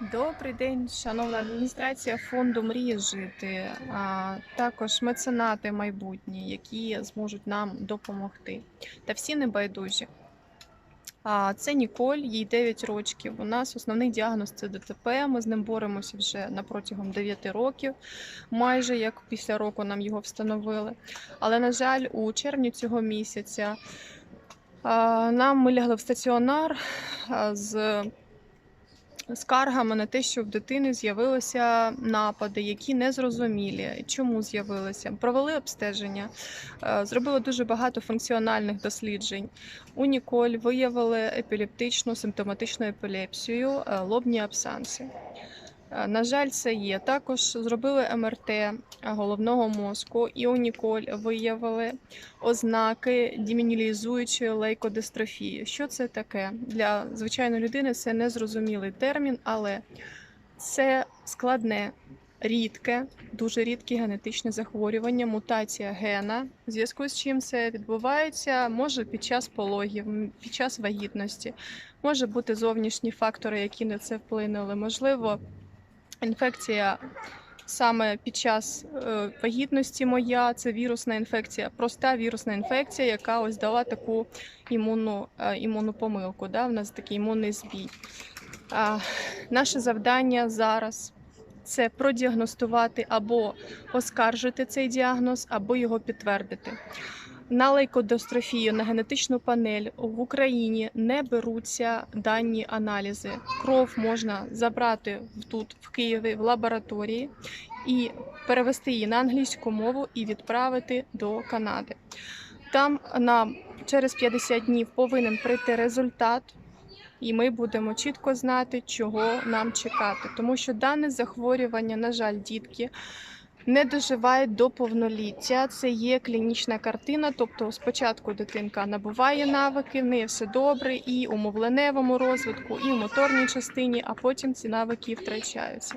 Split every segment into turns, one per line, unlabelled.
Добрий день, шановна адміністрація фонду Мрії жити, а також меценати майбутні, які зможуть нам допомогти. Та всі небайдужі. А це Ніколь, їй 9 років. У нас основний діагноз це ДТП. Ми з ним боремося вже на протягом 9 років, майже як після року нам його встановили. Але, на жаль, у червні цього місяця нам ми лягли в стаціонар з скаргами на те, що в дитини з'явилися напади, які незрозумілі. Чому з'явилися? Провели обстеження, е, зробили дуже багато функціональних досліджень. У Ніколь виявили епілептичну симптоматичну епілепсію, е, лобні абсанси. Е, На жаль, це є. Також зробили МРТ головного мозку, і у Ніколь виявили ознаки демінілізуючої лейкодистрофії. Що це таке? Для звичайної людини це незрозумілий термін, але це складне, рідке, дуже рідке генетичне захворювання, мутація гена, в зв'язку з чим це відбувається, може під час пологів, під час вагітності, може бути зовнішні фактори, які на це вплинули. Можливо, інфекція саме під час е, вагітності моя, це вірусна інфекція, проста вірусна інфекція, яка ось дала таку імунну, е, імунну помилку. Да? В нас такий імунний збій. А, наше завдання зараз це продіагностувати або оскаржити цей діагноз, або його підтвердити. На лейкодистрофію, на генетичну панель в Україні не беруться дані аналізи. Кров можна забрати тут, в Києві, в лабораторії, і перевести її на англійську мову і відправити до Канади. Там нам через 50 днів повинен прийти результат, і ми будемо чітко знати, чого нам чекати. Тому що дане захворювання, на жаль, дітки не доживають до повноліття. Це є клінічна картина. Тобто, спочатку дитинка набуває навики, в неї все добре, і у мовленевому розвитку, і у моторній частині, а потім ці навики втрачаються.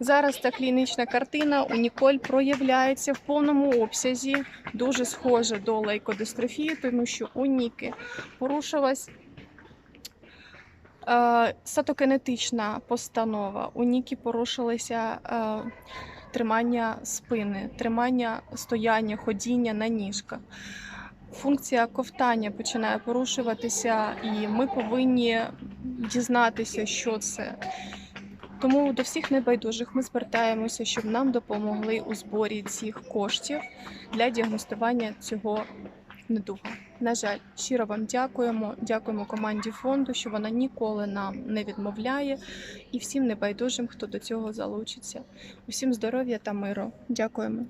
Зараз та клінічна картина у Ніколь проявляється в повному обсязі, дуже схожа до лейкодистрофії, тому що у Ніки порушилась е, сатокінетична постанова. У Нікі порушилися е, тримання спини, тримання стояння, ходіння на ніжках. Функція ковтання починає порушуватися, і ми повинні дізнатися, що це. Тому до всіх небайдужих ми звертаємося, щоб нам допомогли у зборі цих коштів для діагностування цього недугу. На жаль, щиро вам дякуємо. Дякуємо команді фонду, що вона ніколи нам не відмовляє, і всім небайдужим, хто до цього залучиться. Усім здоров'я та миру. Дякуємо.